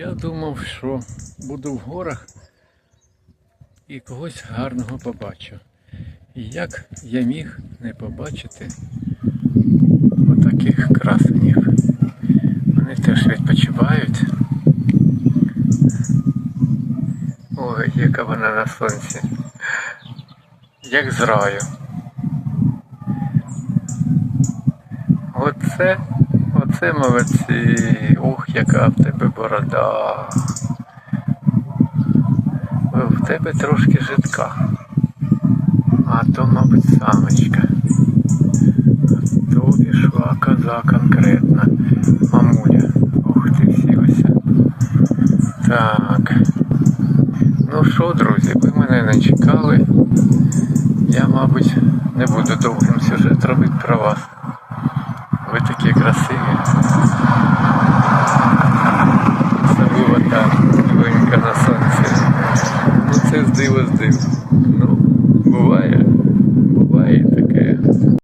Я думав, що буду в горах і когось гарного побачу. І як я міг не побачити отаких красенів. Вони теж відпочивають. Ой, яка вона на сонці. Як з раю. Оце, оце молодці. Ух, яка в тебе борода. В тебе трошки жидка. А то, мабуть, самочка. То пішла коза конкретна. Мамуля. Ух ти ось. Так. Ну що, друзі, ви мене не чекали. Я, мабуть, не буду довгим сюжет робити про вас. Такі красиві. Особливо так, винька на сонці. Ну це з диво з. Ну, буває.